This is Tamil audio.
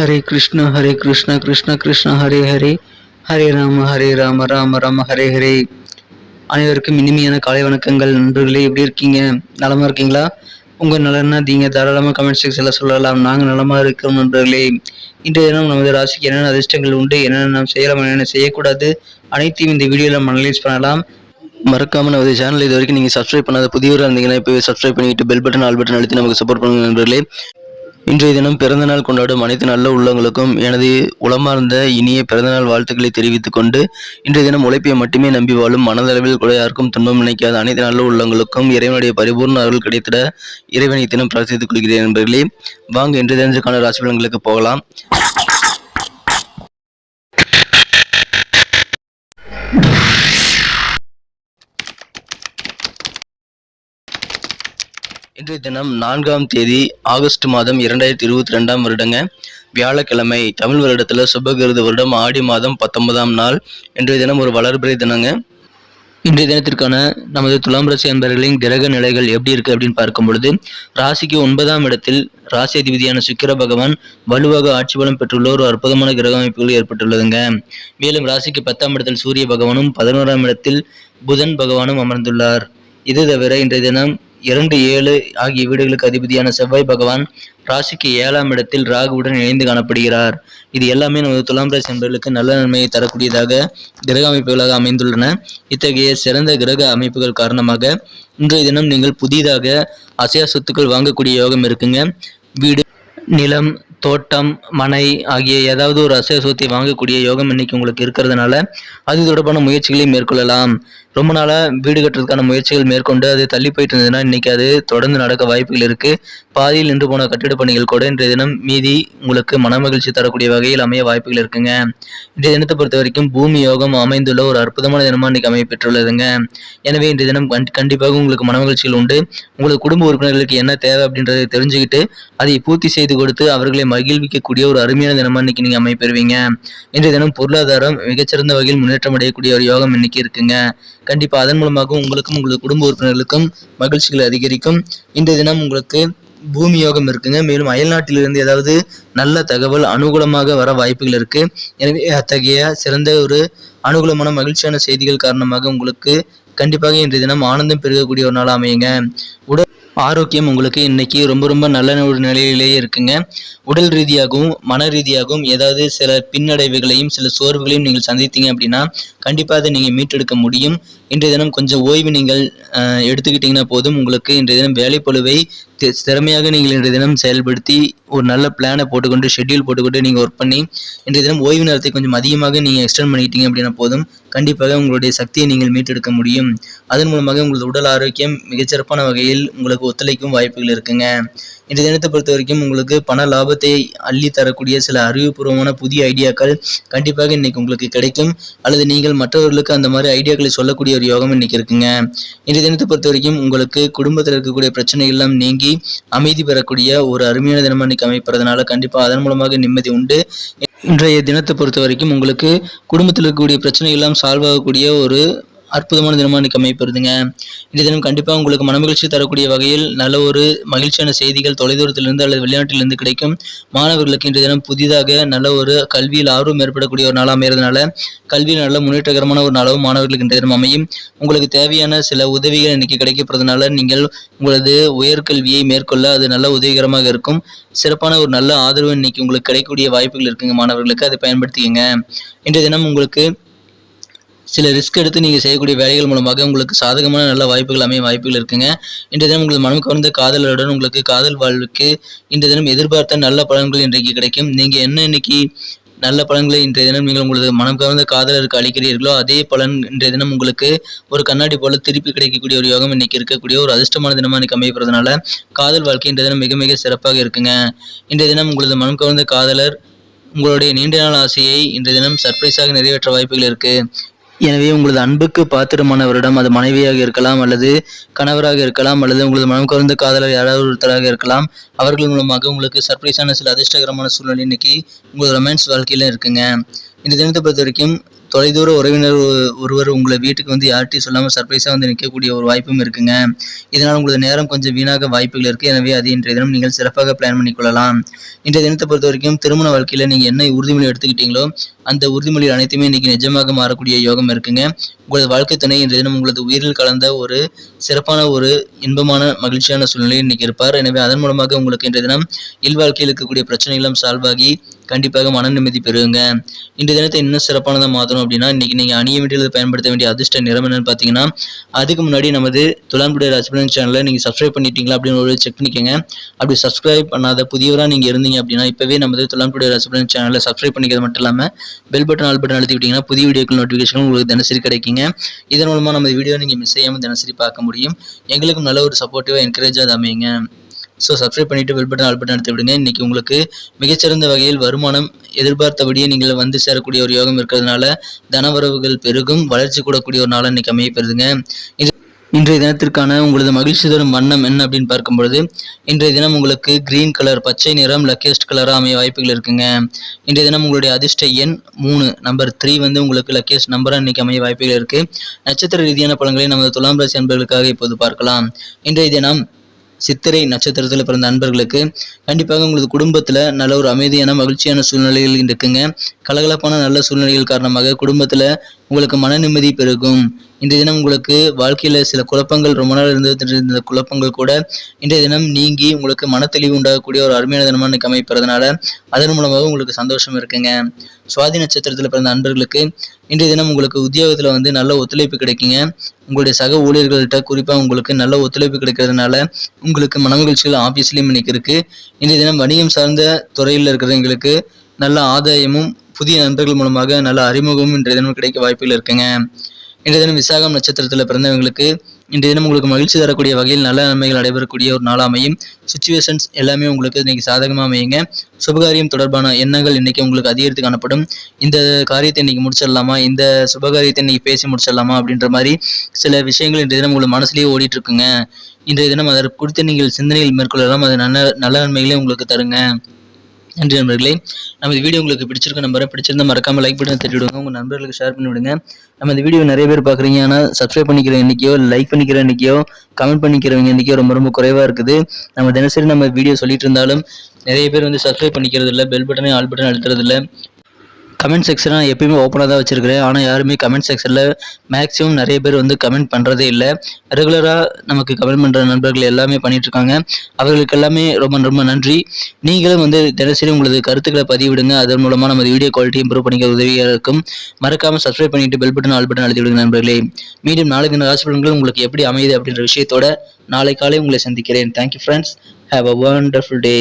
ஹரே கிருஷ்ண ஹரே கிருஷ்ண கிருஷ்ண கிருஷ்ண ஹரே ஹரே. ஹரே ராம ஹரே ராம ராம ராம ஹரே ஹரே. அனைவருக்கும் இனிமையான காலை வணக்கங்கள். நண்பர்களே எப்படி இருக்கீங்க? நலமாக இருக்கீங்களா? உங்கள் நலன்னா நீங்க தாராளமாக கமெண்ட் செக்ஷனில் சொல்லலாம். நாங்கள் நலமாக இருக்கிறோம் நண்பர்களே. இன்றைய தினம் நமது ராசிக்கு என்னென்ன அதிர்ஷ்டங்கள் உண்டு? என்னென்ன நாம் செய்யலாம் என்னென்ன செய்யக்கூடாது? அனைத்தையும் இந்த வீடியோவில் நம்ம அனலைஸ் பண்ணலாம். மறக்காம நமது சேனல் இது வரைக்கும் நீங்கள் சப்ஸ்கிரைப் பண்ணாத புதியவராக இருந்தீங்கன்னா இப்போ சப்ஸ்கிரைப் பண்ணிட்டு பெல் பட்டன் ஆல் பட்டன் அழுத்தி நமக்கு சப்போர்ட் பண்ணுங்க நண்பர்களே. இன்றைய தினம் பிறந்தநாள் கொண்டாடும் அனைத்து நல்ல உள்ளங்களுக்கும் எனது உளமார்ந்த இனிய பிறந்தநாள் வாழ்த்துக்களை தெரிவித்துக் கொண்டு இன்றைய தினம் உழைப்பை மட்டுமே நம்பி வாழும் மனதளவில் கூட யாருக்கும் துன்பம் நினைக்காத அனைத்து நல்ல உள்ளங்களுக்கும் இறைவனுடைய பரிபூர்ண அருள் கிடைத்திட இறைவனை தினம் பிரார்த்தித்துக் கொள்கிறேன் என்பர்களே. வாங்க இன்றைய தினத்துக்கான ராசி பலன்களுக்கு போகலாம். இன்றைய தினம் நான்காம் தேதி ஆகஸ்ட் மாதம் இரண்டாயிரத்தி இருபத்தி ரெண்டாம் வருடங்க. வியாழக்கிழமை தமிழ் வருடத்தில் சுபகிருத வருடம் ஆடி மாதம் பத்தொன்பதாம் நாள். இன்றைய தினம் ஒரு வளர்பிறை தினங்க. இன்றைய தினத்திற்கான நமது துலாம் ராசி அன்பர்களின் கிரக நிலைகள் எப்படி இருக்கு அப்படின்னு பார்க்கும் பொழுது ராசிக்கு ஒன்பதாம் இடத்தில் ராசி அதிபதியான சுக்கிர பகவான் வலுவாக ஆட்சி பலம் பெற்றுள்ள ஒரு அற்புதமான கிரக அமைப்புகள் ஏற்பட்டுள்ளதுங்க. மேலும் ராசிக்கு பத்தாம் இடத்தில் சூரிய பகவானும் பதினோராம் இடத்தில் புதன் பகவானும் அமர்ந்துள்ளார். இது தவிர இன்றைய தினம் இரண்டு ஏழு ஆகிய வீடுகளுக்கு அதிபதியான செவ்வாய் பகவான் ராசிக்கு ஏழாம் இடத்தில் ராகுவுடன் இணைந்து காணப்படுகிறார். இது எல்லாமே நமது துலாம் ராசி என்பவர்களுக்கு நல்ல நன்மையை தரக்கூடியதாக கிரக அமைப்புகளாக அமைந்துள்ளன. இத்தகைய சிறந்த கிரக அமைப்புகள் காரணமாக இன்றைய தினம் நீங்கள் புதிதாக அசையா சொத்துக்கள் வாங்கக்கூடிய யோகம் இருக்குங்க. வீடு நிலம் தோட்டம் மனை ஆகிய ஏதாவது ஒரு அசைய சொத்தை வாங்கக்கூடிய யோகம் இன்னைக்கு உங்களுக்கு இருக்கிறதுனால அது தொடர்பான முயற்சிகளை மேற்கொள்ளலாம். ரொம்ப நாளாக வீடு கட்டுறதுக்கான முயற்சிகள் மேற்கொண்டு அது தள்ளி போயிட்டு இருந்ததுன்னா இன்னைக்கு அது தொடர்ந்து நடக்க வாய்ப்புகள் இருக்கு. பாதியில் நின்று போன கட்டிட பணிகள் கூட இன்றைய தினம் மீதி உங்களுக்கு மனமகிழ்ச்சி தரக்கூடிய வகையில் அமைய வாய்ப்புகள் இருக்குங்க. இன்றைய தினத்தை பொறுத்த வரைக்கும் பூமி யோகம் அமைந்துள்ள ஒரு அற்புதமான தினமாக இன்னைக்கு அமைய பெற்றுள்ளதுங்க. எனவே இன்றைய தினம் கண்டி- கண்டிப்பாக உங்களுக்கு மனமகிழ்ச்சிகள் உண்டு. உங்களுக்கு குடும்ப உறுப்பினர்களுக்கு என்ன தேவை அப்படின்றத தெரிஞ்சுக்கிட்டு அதை பூர்த்தி செய்து கொடுத்து அவர்களை மகிழ்விக்கக்கூடிய ஒரு அருமையான தினமா இன்னைக்கு நீங்க அமைப்பெறுவீங்க இன்றைய தினம் பொருளாதாரம் மிகச்சிறந்த வகையில் முன்னேற்றம் அடையக்கூடிய ஒரு யோகம் இன்னைக்கு இருக்குங்க. கண்டிப்பாக அதன் மூலமாக உங்களுக்கும் உங்களது குடும்ப உறுப்பினர்களுக்கும் மகிழ்ச்சிகள் அதிகரிக்கும். இன்றைய தினம் உங்களுக்கு பூமி யோகம் இருக்குங்க. மேலும் அயல்நாட்டிலிருந்து ஏதாவது நல்ல தகவல் அனுகூலமாக வர வாய்ப்புகள் இருக்கு. எனவே அத்தகைய சிறந்த ஒரு அனுகூலமான மகிழ்ச்சியான செய்திகள் காரணமாக உங்களுக்கு கண்டிப்பாக இன்றைய தினம் ஆனந்தம் பெருகக்கூடிய ஒரு நாள் அமையுங்க. உடல் ஆரோக்கியம் உங்களுக்கு இன்றைக்கி ரொம்ப ரொம்ப நல்ல ஒரு நிலையிலேயே இருக்குங்க. உடல் ரீதியாகவும் மன ரீதியாகவும் ஏதாவது சில பின்னடைவுகளையும் சில சோர்வுகளையும் நீங்கள் சந்தித்தீங்க அப்படின்னா கண்டிப்பாக அதை நீங்கள் மீட்டெடுக்க முடியும். இன்றைய தினம் கொஞ்சம் ஓய்வு நீங்கள் எடுத்துக்கிட்டிங்கன்னா போதும். உங்களுக்கு இன்றைய தினம் வேலைப்பழுவை திறமையாக நீங்கள் இன்றைய தினம் செயல்படுத்தி ஒரு நல்ல பிளானை போட்டுக்கொண்டு ஷெட்யூல் போட்டுக்கொண்டு நீங்கள் ஒர்க் பண்ணி இன்றைய தினம் ஓய்வு நேரத்தை கொஞ்சம் அதிகமாக நீங்கள் எக்ஸ்டெண்ட் பண்ணிக்கிட்டீங்க அப்படின்னா போதும். கண்டிப்பாக உங்களுடைய சக்தியை நீங்கள் மீட்டெடுக்க முடியும். அதன் மூலமாக உங்களது உடல் ஆரோக்கியம் மிகச்சிறப்பான வகையில் உங்களுக்கு ஒத்துழைக்கும் வாய்ப்புகள் இருக்குங்க. இன்றைய தினத்தை பொறுத்த வரைக்கும் உங்களுக்கு பண லாபத்தை அள்ளி தரக்கூடிய சில அறிவுபூர்வமான புதிய ஐடியாக்கள் கண்டிப்பாக இன்னைக்கு உங்களுக்கு கிடைக்கும். அல்லது நீங்கள் மற்றவர்களுக்கு அந்த மாதிரி ஐடியாக்களை சொல்லக்கூடிய ஒரு யோகம் இன்னைக்கு இருக்குங்க. இன்றைய தினத்தை பொறுத்த வரைக்கும் உங்களுக்கு குடும்பத்தில் இருக்கக்கூடிய பிரச்சனைகள் எல்லாம் அமைதி பெறக்கூடிய ஒரு அருமையான தினமா இன்னைக்கு அமைப்பறதுனால கண்டிப்பாக அதன் மூலமாக நிம்மதி உண்டு. இன்றைய தினத்தை பொறுத்த வரைக்கும் உங்களுக்கு குடும்பத்தில் இருக்கக்கூடிய பிரச்சனைகள் எல்லாம் சால்வ் ஆகக்கூடிய ஒரு அற்புதமான தினமாக இன்னைக்கு அமைப்பெறுதுங்க இந்த தினம் கண்டிப்பாக உங்களுக்கு மனமகிழ்ச்சி தரக்கூடிய வகையில் நல்ல ஒரு மகிழ்ச்சியான செய்திகள் தொலைதூரத்திலிருந்து அல்லது வெளிநாட்டிலிருந்து கிடைக்கும். மாணவர்களுக்கு இன்றைய தினம் புதிதாக நல்ல ஒரு கல்வியில் ஆர்வம் ஏற்படக்கூடிய ஒரு நாளாக அமைகிறதுனால கல்வியில் நல்ல முன்னேற்றகரமான ஒரு நாளாகவும் மாணவர்களுக்கு இன்றைய தினம் அமையும். உங்களுக்கு தேவையான சில உதவிகள் இன்னைக்கு கிடைக்கப்படுறதுனால நீங்கள் உங்களது உயர்கல்வியை மேற்கொள்ள அது நல்ல உதவிகரமாக இருக்கும். சிறப்பான ஒரு நல்ல ஆதரவு இன்னைக்கு உங்களுக்கு கிடைக்கக்கூடிய வாய்ப்புகள் இருக்குங்க மாணவர்களுக்கு. அதை பயன்படுத்திக்கங்க. இன்றைய தினம் உங்களுக்கு சில ரிஸ்க் எடுத்து நீங்கள் செய்யக்கூடிய வேலைகள் மூலமாக உங்களுக்கு சாதகமான நல்ல வாய்ப்புகள் அமைய வாய்ப்புகள் இருக்குங்க. இன்றைய தினம் உங்களது மனம் கவர்ந்த காதலருடன் உங்களுக்கு காதல் வாழ்வுக்கு இன்றைய தினம் எதிர்பார்த்த நல்ல பலன்கள் இன்றைக்கு கிடைக்கும். நீங்கள் என்ன இன்னைக்கு நல்ல பலன்களை இன்றைய தினம் நீங்கள் உங்களது மனம் கவர்ந்த காதலருக்கு அளிக்கிறீர்களோ அதே பலன் இன்றைய தினம் உங்களுக்கு ஒரு கண்ணாடி போல திருப்பி கிடைக்கக்கூடிய ஒரு யோகம் இன்னைக்கு இருக்கக்கூடிய ஒரு அதிர்ஷ்டமான தினமாக இன்னைக்கு அமையப்படுறதுனால காதல் வாழ்க்கை இன்றைய தினம் மிக மிக சிறப்பாக இருக்குங்க. இன்றைய தினம் உங்களது மனம் கவர்ந்த காதலர் உங்களுடைய நீண்ட நாள் ஆசையை இன்றைய தினம் சர்ப்ரைஸாக நிறைவேற்ற வாய்ப்புகள் இருக்குது எனவே உங்களது அன்புக்கு பாத்திரமானவரிடம் அது மனைவியாக இருக்கலாம் அல்லது கணவராக இருக்கலாம் அல்லது உங்களது மனம் கவர்ந்த காதலர் யாராவது ஒருத்தராக இருக்கலாம் அவர்கள் மூலமாக உங்களுக்கு சர்ப்ரைஸான சில அதிர்ஷ்டகரமான சூழ்நிலை இன்னைக்கு உங்களது ரொமான்ஸ் வாழ்க்கையில இருக்குங்க. இந்த தினத்தை பொறுத்த வரைக்கும் தொலைதூர உறவினர் ஒருவர் உங்களை வீட்டுக்கு வந்து யார்கிட்டையும் சொல்லாமல் சர்ப்ரைஸாக வந்து நிற்கக்கூடிய ஒரு வாய்ப்பும் இருக்குங்க. இதனால் உங்களது நேரம் கொஞ்சம் வீணாக வாய்ப்புகள் இருக்குது எனவே அது இன்றைய தினம் நீங்கள் சிறப்பாக பிளான் பண்ணிக்கொள்ளலாம் இன்றைய தினத்தை பொறுத்த வரைக்கும் திருமண வாழ்க்கையில் நீங்கள் என்ன உறுதிமொழி எடுத்துக்கிட்டீங்களோ அந்த உறுதிமொழிகள் அனைத்துமே இன்னைக்கு நிஜமாக மாறக்கூடிய யோகம் இருக்குங்க. உங்களது வாழ்க்கை துணை இன்றைய தினம் உங்களது உயிரில் கலந்த ஒரு சிறப்பான ஒரு இன்பமான மகிழ்ச்சியான சூழ்நிலையில் இன்னைக்கு இருப்பார். எனவே அதன் மூலமாக உங்களுக்கு இன்றைய தினம் இல்வாழ்க்கையில் இருக்கக்கூடிய பிரச்சனைகளும் சால்வ் ஆகி கண்டிப்பாக மன நிம்மதி பெறுங்க. இன்றைய தினத்தை இன்னும் சிறப்பானதாக மாற்றணும் அப்படின்னா இன்றைக்கி நீங்கள் அணிய வேண்டியது பயன்படுத்த வேண்டிய அதிர்ஷ்ட நிறம் என்னன்னு பார்த்தீங்கன்னா அதுக்கு முன்னாடி நமது துலாம்புடைய ராசிபலன் சேனலை நீங்கள் சப்ஸ்கிரைப் பண்ணிட்டீங்களா அப்படின்னு ஒரு செக் பண்ணிக்கோங்க. அப்படி சப்ஸ்கிரைப் பண்ணாத புதியவராக நீங்கள் இருந்தீங்க அப்படின்னா இப்போவே நமது துலாம்புடைய ராசிபலன் சேனலை சப்ஸ்கிரைப் பண்ணிக்கிறது மட்டும் இல்லாமல் பெல் பட்டன் ஆல் பட்டன் அழுத்திவிட்டீங்கன்னா புதிய வீடியோக்கள் நோட்டிஃபிகேஷன் உங்களுக்கு தினசரி கிடைக்குங்க. இதன் மூலமாக நம்ம வீடியோ நீங்கள் மிஸ் செய்யாமல் தினசரி பார்க்க முடியும். எங்களுக்கும் நல்ல ஒரு சப்போர்ட்டிவாக என்கரேஜாக அது அமையுங்க. ஸோ சப்ஸ்கிரைப் பண்ணிவிட்டு பெல் பட்டன் ஆல் பட்டன் எடுத்து விடுங்க. இன்றைக்கி உங்களுக்கு மிகச்சிறந்த வகையில் வருமானம் எதிர்பார்த்தபடியே நீங்கள் வந்து சேரக்கூடிய ஒரு யோகம் இருக்கிறதுனால தனவரவுகள் பெருகும் வளர்ச்சி கூடக்கூடிய ஒரு நாளாக இன்றைக்கி அமையப்படுதுங்க இது இன்றைய தினத்திற்கான உங்களது மகிழ்ச்சி தரும் வண்ணம் என்ன அப்படின்னு பார்க்கும்பொழுது இன்றைய தினம் உங்களுக்கு கிரீன் கலர் பச்சை நிறம் லக்கியஸ்ட் கலராக அமைய வாய்ப்புகள் இருக்குங்க. இன்றைய தினம் உங்களுடைய அதிர்ஷ்ட எண் மூணு நம்பர் த்ரீ வந்து உங்களுக்கு லக்கியஸ்ட் நம்பராக இன்னைக்கு அமைய வாய்ப்புகள் இருக்குது நட்சத்திர ரீதியான பலன்களை நமது துலாம் ராசி அன்பர்களுக்காக இப்போது பார்க்கலாம். இன்றைய தினம் சித்திரை நட்சத்திரத்தில் பிறந்த அன்பர்களுக்கு கண்டிப்பாக உங்களது குடும்பத்தில் நல்ல ஒரு அமைதியான மகிழ்ச்சியான சூழ்நிலைகள் இருக்குங்க. கலகலப்பான நல்ல சூழ்நிலைகள் காரணமாக குடும்பத்தில் உங்களுக்கு மன நிம்மதி பெருகும். இன்றைய தினம் உங்களுக்கு வாழ்க்கையில் சில குழப்பங்கள் ரொம்ப நாள் இருந்துட்டு இருந்த குழப்பங்கள் கூட இன்றைய தினம் நீங்கி உங்களுக்கு மனத்தெளிவு உண்டாகக்கூடிய ஒரு அருமையான தினமாக இன்னைக்கு அமைப்பறதுனால அதன் மூலமாக உங்களுக்கு சந்தோஷம் இருக்குங்க. சுவாதி நட்சத்திரத்தில் பிறந்த அன்பர்களுக்கு இன்றைய தினம் உங்களுக்கு உத்தியோகத்தில் வந்து நல்ல ஒத்துழைப்பு கிடைக்குங்க. உங்களுடைய சக ஊழியர்கள்ட்ட குறிப்பாக உங்களுக்கு நல்ல ஒத்துழைப்பு கிடைக்கிறதுனால உங்களுக்கு மனமகிழ்ச்சிகள் ஆஃபீஸ்லேயும் இன்னைக்கு இருக்குது இன்றைய தினம் வணிகம் சார்ந்த துறையில் இருக்கிறவங்களுக்கு நல்ல ஆதாயமும் புதிய நண்பர்கள் மூலமாக நல்ல அறிமுகமும் இன்றைய தினம் கிடைக்க வாய்ப்புகள் இருக்குங்க. இன்றைய தினம் விசாகம் நட்சத்திரத்தில் பிறந்தவங்களுக்கு இன்றைய தினம் உங்களுக்கு மகிழ்ச்சி தரக்கூடிய வகையில் நல்ல நன்மைகள் நடைபெறக்கூடிய ஒரு நாளாக அமையும். சுச்சுவேஷன்ஸ் எல்லாமே உங்களுக்கு இன்னைக்கு சாதகமாக அமையுங்க. சுபகாரியம் தொடர்பான எண்ணங்கள் இன்னைக்கு உங்களுக்கு அதிகரித்து காணப்படும். இந்த காரியத்தை இன்னைக்கு முடிச்சிடலாமா? இந்த சுபகாரியத்தை இன்னைக்கு பேசி முடிச்சிடலாமா? அப்படின்ற மாதிரி சில விஷயங்கள் இன்றைய தினம் உங்களுக்கு மனசுலேயே ஓடிட்டு இருக்குங்க இன்றைய தினம் அதற்கு குறித்து நீங்கள் சிந்தனைகள் மேற்கொள்ளலாம். அது நல்ல நல்ல நன்மைகளே உங்களுக்கு தருங்க. நன்றி நண்பர்களே. நம்ம இந்த வீடியோ உங்களுக்கு பிடிச்சிருக்க நம்பரை பிடிச்சிருந்தா மறக்காம லைக் பட்டன் தட்டி விடுங்க நண்பர்களுக்கு ஷேர் பண்ணி விடுங்க நம்ம இந்த வீடியோ நிறைய பேர் பார்க்குறீங்க. ஆனால் சப்ஸ்கிரைப் பண்ணிக்கிற இன்றைக்கியோ லைக் பண்ணிக்கிற இன்றைக்கியோ கமெண்ட் பண்ணிக்கிறவங்க இன்றைக்கியோ ரொம்ப ரொம்ப குறைவாக இருக்குது. நம்ம தினசரி நம்ம வீடியோ சொல்லிட்டு இருந்தாலும் நிறைய பேர் வந்து சப்ஸ்கிரைப் பண்ணிக்கிறது இல்லை பெல் பட்டனே ஆல் பட்டன் அழுத்துறது இல்லை கமெண்ட் செக்ஷனை நான் எப்பயுமே ஓப்பனாக தான் வச்சுருக்கிறேன். ஆனால் யாருமே கமெண்ட் செக்ஷனில் மேக்ஸிமம் நிறைய பேர் வந்து கமெண்ட் பண்ணுறதே இல்லை. ரெகுலராக நமக்கு கமெண்ட் பண்ணுற நண்பர்கள் எல்லாமே பண்ணிகிட்ருக்காங்க அவர்களுக்கு எல்லாமே ரொம்ப ரொம்ப நன்றி. நீங்களும் வந்து தினசரி உங்களது கருத்துக்களை பதிவிடுங்க. அதன் மூலமாக நமது வீடியோ குவாலிட்டி இம்ப்ரூவ் பண்ணிக்க உதவியாக இருக்கும். மறக்காமல் சப்ஸ்கிரைப் பண்ணிவிட்டு பெல் பட்டன் ஆல் பட்டன் அழுத்தி விடுங்க நண்பர்களே. மீண்டும் நாளைக்கு இந்த ராசிபலன்கள் உங்களுக்கு எப்படி அமையுது அப்படின்ற விஷயத்தோட நாளை காலை உங்களை சந்திக்கிறேன். Thank you friends have a wonderful day